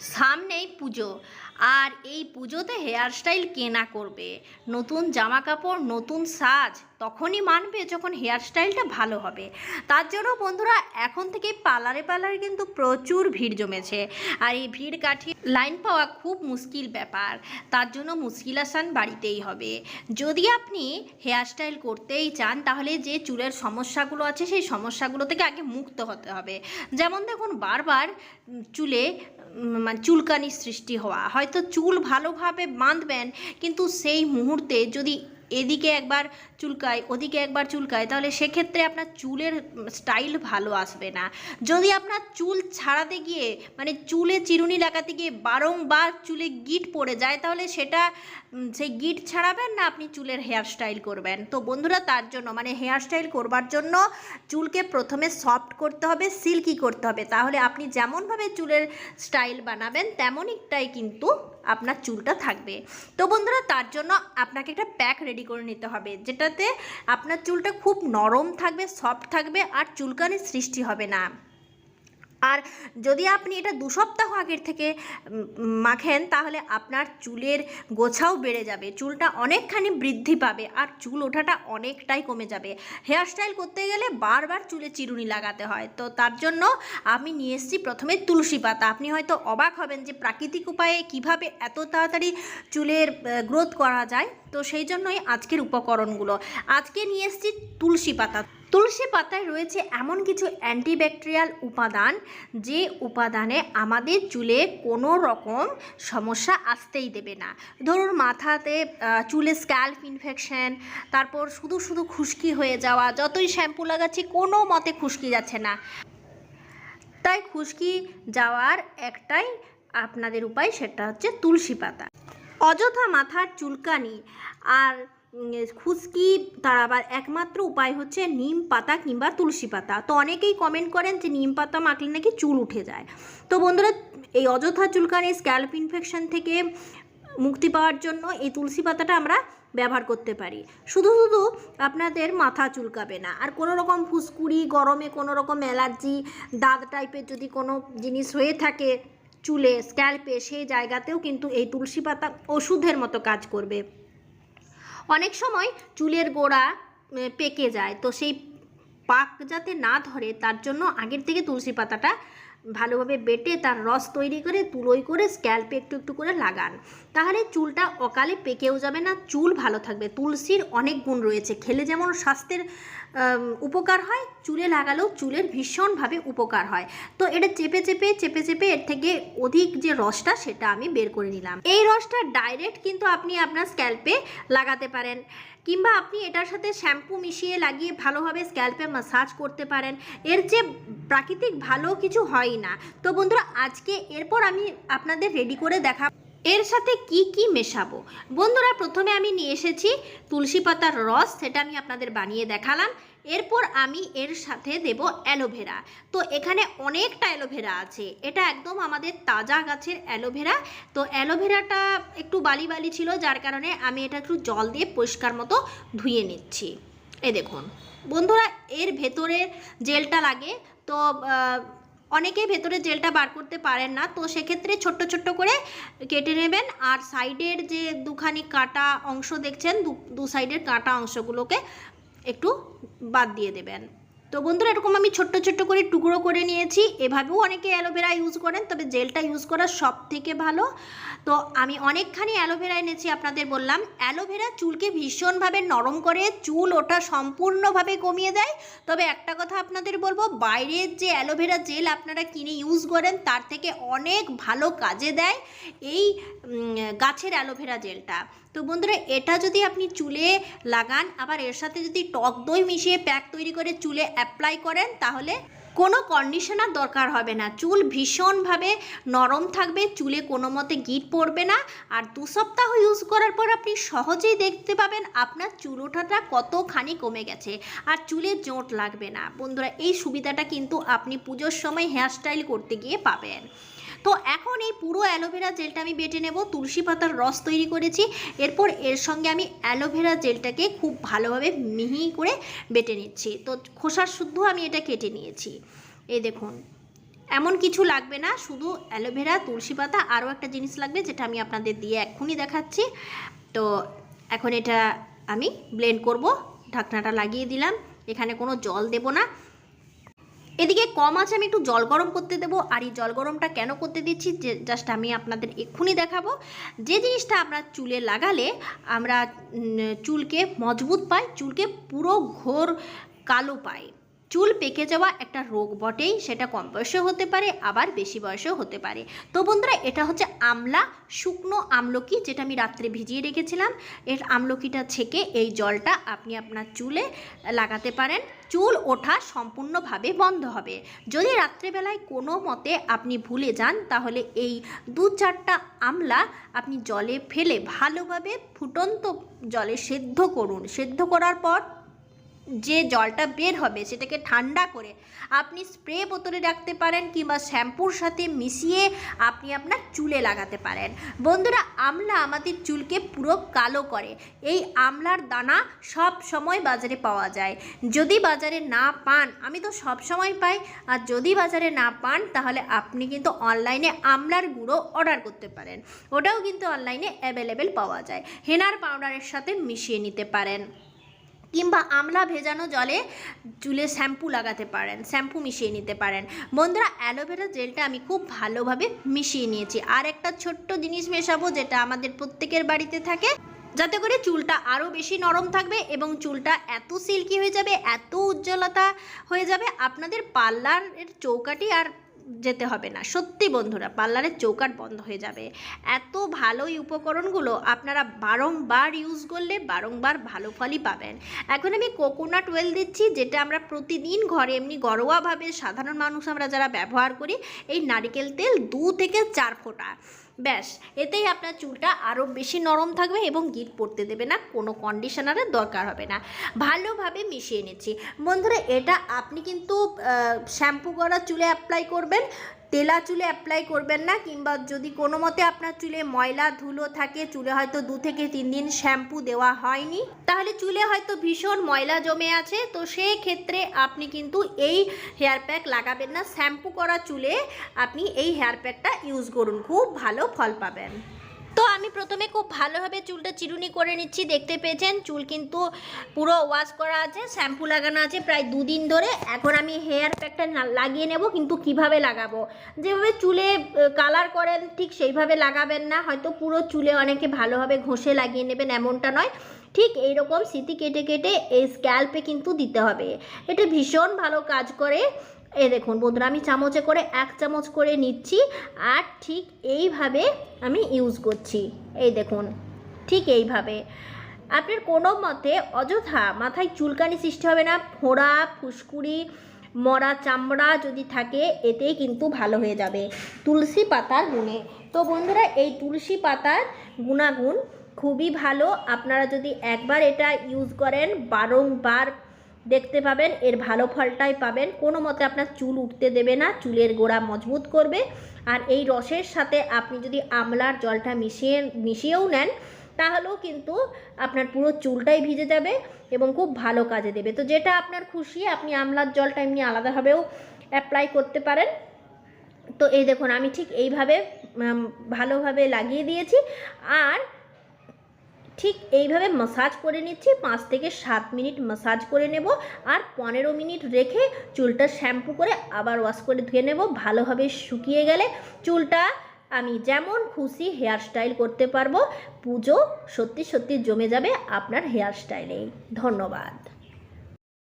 সামনেই পুজো। আর এই পুজোতে হেয়ার স্টাইল কেনা করবে? নতুন জামা কাপড় নতুন সাজ, তখনই মানবে যখন হেয়ার স্টাইলটা ভালো হবে। তার জন্য বন্ধুরা, এখন থেকেই পার্লারে পার্লারে কিন্তু প্রচুর ভিড় জমেছে। আর এই ভিড় কাটিয়ে লাইন পাওয়া খুব মুশকিল ব্যাপার। তার জন্য মুশকিল আসান বাড়িতেই হবে। যদি আপনি হেয়ার স্টাইল করতেই চান, তাহলে যে চুলের সমস্যাগুলো আছে, সেই সমস্যাগুলো থেকে আগে মুক্ত হতে হবে। যেমন দেখুন, বারবার চুলে মানে চুলকানির সৃষ্টি হওয়া। হয়তো চুল ভালোভাবে বাঁধবেন কিন্তু সেই মুহূর্তে যদি এদিকে একবার চুলকায়, ওদিকে একবার চুলকায়, তাহলে সেক্ষেত্রে আপনার চুলের স্টাইল ভালো আসবে না। যদি আপনার চুল ছাড়াতে গিয়ে মানে চুলে চিরুনি লাগাতে গিয়ে বারংবার চুলে গিট পড়ে যায়, তাহলে সেটা সেই গিট ছাড়াবেন না আপনি চুলের হেয়ার স্টাইল করবেন। তো বন্ধুরা, তার জন্য মানে হেয়ার স্টাইল করবার জন্য চুলকে প্রথমে সফট করতে হবে সিল্কি করতে হবে। তাহলে আপনি যেমনভাবে চুলের স্টাইল বানাবেন তেমনইটাই কিন্তু আপনার চুলটা থাকবে। তো বন্ধুরা, তার জন্য আপনাকে একটা প্যাক রেডি করে নিতে হবে, যেটাতে আপনার চুলটা খুব নরম থাকবে সফট থাকবে, আর চুলকানির সৃষ্টি হবে না। আর যদি আপনি এটা দু সপ্তাহ আগের থেকে মাখেন, তাহলে আপনার চুলের গোছাও বেড়ে যাবে, চুলটা অনেকখানি বৃদ্ধি পাবে, আর চুল ওঠাটা অনেকটাই কমে যাবে। হেয়ার স্টাইল করতে গেলে বারবার চুলে চিরুনি লাগাতে হয়, তো তার জন্য আমি নিয়ে এসেছি প্রথমে তুলসী পাতা। আপনি হয়তো অবাক হবেন যে প্রাকৃতিক উপায়ে কীভাবে এত তাড়াতাড়ি চুলের গ্রোথ করা যায়, তো সেই জন্যই আজকের উপকরণগুলো। আজকে নিয়ে এসেছি তুলসী পাতা। তুলসী পাতায় রয়েছে এমন কিছু অ্যান্টিব্যাকটেরিয়াল উপাদান যে উপাদানে আমাদের চুলে কোনো রকম সমস্যা আসতেই দেবে না। ধরুন মাথাতে চুলে স্ক্যাল্প ইনফেকশন তারপর শুধু শুধু খুশকি হয়ে যাওয়া, যতই শ্যাম্পু লাগাচ্ছি কোনো মতে খুশকি যাচ্ছে না। তাই খুশকি যাওয়ার একটাই আপনাদের উপায় সেটা হচ্ছে তুলসী পাতা। অযথা মাথার চুলকানি আর খুশকি তাড়াবার একমাত্র উপায় হচ্ছে নিম পাতা কিংবা তুলসী পাতা। তো অনেকেই কমেন্ট করেন যে নিম পাতা মাখলে নাকি চুল উঠে যায়। তো বন্ধুরা, এই অযথা চুলকানি স্ক্যাল্প ইনফেকশন থেকে মুক্তি পাওয়ার জন্য এই তুলসী পাতাটা আমরা ব্যবহার করতে পারি। শুধু শুধু আপনাদের মাথা চুলকাবে না। আর কোনো রকম ফুসকুড়ি, গরমে কোনো রকম অ্যালার্জি, দাগ টাইপের যদি কোনো জিনিস হয়ে থাকে চুলে স্ক্যাল্পে সেই জায়গাতেও কিন্তু এই তুলসী পাতা ওষুধের মতো কাজ করবে। অনেক সময় চুলের গোড়া পেকে যায়। তো সেই পাক যাতে না ধরে, তার জন্য আগের থেকে তুলসী পাতাটা ভালোভাবে বেটে তার রস তৈরি করে তুলোই করে স্ক্যাল্পে একটু একটু করে লাগান। তাহলে চুলটা অকালে পেকেও যাবে না, চুল ভালো থাকবে। তুলসীর অনেক গুণ রয়েছে। খেলে যেমন স্বাস্থ্যের উপকার হয়, চুলে লাগালেও চুলের ভীষণভাবে উপকার হয়। তো এটা চেপে চেপে চেপে চেপে এর থেকে অধিক যে রসটা সেটা আমি বের করে নিলাম। এই রসটা ডাইরেক্ট কিন্তু আপনি আপনার স্ক্যাল্পে লাগাতে পারেন। কিংবা আপনি এটার সাথে শ্যাম্পু মিশিয়ে লাগিয়ে ভালোভাবে স্ক্যাল্পে মাসাজ করতে পারেন, এর যে প্রাকৃতিক ভালো কিছু হয় না। তো বন্ধুরা, আজকে এরপর আমি আপনাদের রেডি করে দেখা এর সাথে কি কি মেশাবো? বন্ধুরা, প্রথমে আমি নিয়ে এসেছি তুলসী পাতার রস, সেটা আমি আপনাদের বানিয়ে দেখালাম। এরপর আমি এর সাথে দেব অ্যালোভেরা। তো এখানে অনেকটা অ্যালোভেরা আছে। এটা একদম আমাদের তাজা গাছের অ্যালোভেরা। তো অ্যালোভেরাটা একটু বালি বালি ছিল, যার কারণে আমি এটা একটু জল দিয়ে পরিষ্কার মতো ধুয়ে নিচ্ছি। এ দেখুন, বন্ধুরা, এর ভেতরে জেলটা লাগে। তো অনেকেই ভেতরে জেলটা বার করতে পারেন না। তো সেক্ষেত্রে ছোট্ট ছোট্ট করে কেটে নেবেন। আর সাইডের যে দুখানি কাটা অংশ দেখছেন দু সাইডের কাটা অংশগুলোকে একটু বাদ দিয়ে দেবেন। তো বন্ধুরা, এরকম আমি ছোট্ট ছোট্ট করে টুকরো করে নিয়েছি। এভাবেও অনেকে অ্যালোভেরা ইউজ করেন, তবে জেলটা ইউজ করা সব থেকে ভালো। তো আমি অনেকখানি অ্যালোভেরা এনেছি আপনাদের বললাম। অ্যালোভেরা চুলকে ভীষণভাবে নরম করে, চুল ওটা সম্পূর্ণভাবে কমিয়ে দেয়। তবে একটা কথা আপনাদের বলব, বাইরের যে অ্যালোভেরা জেল আপনারা কিনে ইউজ করেন, তার থেকে অনেক ভালো কাজে দেয় এই গাছের অ্যালোভেরা জেলটা। তো বন্ধুরা, এটা যদি আপনি চুলে লাগান, আবার এর সাথে যদি টক দই মিশিয়ে প্যাক তৈরি করে চুলে অ্যাপ্লাই করেন, তাহলে কোনো কন্ডিশনার দরকার হবে না। চুল ভীষণভাবে নরম থাকবে, চুলে কোনো মতে গিট পড়বে না। আর দু সপ্তাহ ইউজ করার পর আপনি সহজেই দেখতে পাবেন আপনার চুল ওঠাটা কতখানি কমে গেছে। আর চুলে জোট লাগবে না। বন্ধুরা, এই সুবিধাটা কিন্তু আপনি পুজোর সময় হেয়ার স্টাইল করতে গিয়ে পাবেন। তো এখন এই পুরো অ্যালোভেরা জেলটা আমি বেটে নেব, তুলসী পাতার রস তৈরি করেছি। এরপর এর সঙ্গে আমি অ্যালোভেরা জেলটাকে খুব ভালোভাবে মিহি করে বেটে নিচ্ছি। তো খোসার শুদ্ধ আমি এটা কেটে নিয়েছি। এই দেখুন, এমন কিছু লাগবে না, শুধু অ্যালোভেরা, তুলসী পাতা, আরও একটা জিনিস লাগবে যেটা আমি আপনাদের দিয়ে এক্ষুনি দেখাচ্ছি। তো এখন এটা আমি ব্লেন্ড করব, ঢাকনাটা লাগিয়ে দিলাম। এখানে কোনো জল দেব না। এদিকে কম আছে, আমি একটু জল গরম করতে দেবো। আর এই জল গরমটা কেন করতে দিচ্ছি, যে জাস্ট আমি আপনাদের এক্ষুনি দেখাবো। যে জিনিসটা আমরা চুলে লাগালে আমরা চুলকে মজবুত পাই, চুলকে পুরো ঘোর কালো পাই। চুল পেকে যাওয়া একটা রোগ বটেই, সেটা কম বয়সেও হতে পারে, আবার বেশি বয়সেও হতে পারে। তো বন্ধুরা, এটা হচ্ছে আমলা, শুকনো আমলকি, যেটা আমি রাত্রে ভিজিয়ে রেখেছিলাম। এর আমলকিটা ছেঁকে এই জলটা আপনি আপনার চুলে লাগাতে পারেন। চুল ওঠা সম্পূর্ণভাবে বন্ধ হবে। যদি রাত্রেবেলায় কোনো মতে আপনি ভুলে যান, তাহলে এই দু চারটা আমলা আপনি জলে ফেলে ভালোভাবে ফুটন্ত জলে সেদ্ধ করুন। সেদ্ধ করার পর যে জলটা বের হবে সেটাকে ঠান্ডা করে আপনি স্প্রে বোতলে রাখতে পারেন কিংবা শ্যাম্পুর সাথে মিশিয়ে আপনি আপনার চুলে লাগাতে পারেন। বন্ধুরা, আমলা আমাদের চুলকে পুরো কালো করে। এই আমলার দানা সব সময় বাজারে পাওয়া যায়। যদি বাজারে না পান, আমি তো সব সময় পাই। আর যদি বাজারে না পান, তাহলে আপনি কিন্তু অনলাইনে আমলার গুঁড়ো অর্ডার করতে পারেন। ওটাও কিন্তু অনলাইনে অ্যাভেলেবেল পাওয়া যায়। হেনার পাউডারের সাথে মিশিয়ে নিতে পারেন। কিংবা আমলা ভেজানো জলে চুলে শ্যাম্পু লাগাতে পারেন, শ্যাম্পু মিশিয়ে নিতে পারেন। বন্ধুরা, অ্যালোভেরা জেলটা আমি খুব ভালোভাবে মিশিয়ে নিয়েছি। আর একটা ছোট্ট জিনিস মেশাবো যেটা আমাদের প্রত্যেকের বাড়িতে থাকে। যাতে করে চুলটা আরও বেশি নরম থাকবে এবং চুলটা এত সিল্কি হয়ে যাবে, এত উজ্জ্বলতা হয়ে যাবে। আপনাদের পার্লারের চৌকাটি আর যেতে হবে না। সত্যি বন্ধুরা পার্লারের চৌকাট বন্ধ হয়ে যাবে। এত ভালো এই উপকরণগুলো আপনারা বারংবার ইউজ করলে বারংবার ভালো ফলই পাবেন। এখন আমি কোকোনাট ওয়েল দিচ্ছি, যেটা আমরা প্রতিদিন ঘরে এমনি ঘরোয়াভাবে সাধারণ মানুষ আমরা যারা ব্যবহার করি, এই নারিকেল তেল দু থেকে চার ফোঁটা। ব্যাস, এতেই আপনার চুলটা আরও বেশি নরম থাকবে এবং গিট পড়তে দেবে না, কোনো কন্ডিশনারের দরকার হবে না। ভালোভাবে মিশিয়ে নিচ্ছি। বন্ধুরা, এটা আপনি কিন্তু শ্যাম্পু করা চুলে অ্যাপ্লাই করবেন। তেলা চুলে অ্যাপ্লাই করবেন না কিংবা যদি কোনো মতে আপনার চুলে ময়লা, ধুলো থাকে, চুলে হয়তো দু থেকে তিন দিন শ্যাম্পু দেওয়া হয়নি, তাহলে চুলে হয়তো ভীষণ ময়লা জমে আছে। তো সেই ক্ষেত্রে আপনি কিন্তু এই হেয়ার প্যাক লাগাবেন না। শ্যাম্পু করা চুলে আপনি এই হেয়ার প্যাকটা ইউজ করুন। খুব ভালো ফল পাবেন। তো আমি প্রথমে খুব ভালোভাবে চুলটা চিরুনি করে নিচ্ছি, দেখতে পেয়েছেন? চুল কিন্তু পুরো ওয়াশ করা আছে, শ্যাম্পু লাগানো আছে প্রায় দুদিন ধরে। এখন আমি হেয়ার প্যাকটা লাগিয়ে নেব, কিন্তু কীভাবে লাগাবো? যেভাবে চুলে কালার করেন, ঠিক সেইভাবে লাগাবেন না। হয়তো পুরো চুলে অনেকে ভালোভাবে ঘষে লাগিয়ে নেবেন, এমনটা নয়। ঠিক এই রকম স্মৃতি কেটে কেটে এই স্ক্যাল্পে কিন্তু দিতে হবে। এটা ভীষণ ভালো কাজ করে। এ দেখুন বন্ধুরা, আমি চামচে করে এক চামচ করে নিচ্ছি আর ঠিক এইভাবে আমি ইউজ করছি। এই দেখুন, ঠিক এইভাবে। আপনার কোনো মতে অযথা মাথায় চুলকানি সৃষ্টি হবে না, ফোঁড়া, ফুসকুড়ি, মরা চামড়া যদি থাকে, এতেই কিন্তু ভালো হয়ে যাবে তুলসী পাতার গুণে। তো বন্ধুরা, এই তুলসী পাতার গুণাগুণ খুবই ভালো। আপনারা যদি একবার এটা ইউজ করেন, বারংবার দেখতে পাবেন, এর ভালো ফলটাই পাবেন। কোনো মতে আপনার চুল উঠতে দেবে না, চুলের গোড়া মজবুত করবে। আর এই রসের সাথে আপনি যদি আমলার জলটা মিশিয়ে, মিশিয়েও নেন, তাহলেও কিন্তু আপনার পুরো চুলটাই ভিজে যাবে এবং খুব ভালো কাজে দেবে। তো যেটা আপনার খুশি, আপনি আমলার জলটা এমনি আলাদাভাবেও অ্যাপ্লাই করতে পারেন। তো এই দেখুন, আমি ঠিক এইভাবে ভালোভাবে লাগিয়ে দিয়েছি। আর ঠিক এইভাবে মাসাজ করে নিচ্ছি। পাঁচ থেকে সাত মিনিট মাসাজ করে নেব আর পনেরো মিনিট রেখে চুলটা শ্যাম্পু করে আবার ওয়াশ করে ধুয়ে নেব। ভালোভাবে শুকিয়ে গেলে চুলটা আমি যেমন খুশি হেয়ার স্টাইল করতে পারব। পুজো সত্যি সত্যি জমে যাবে আপনার হেয়ার স্টাইলেই ধন্যবাদ।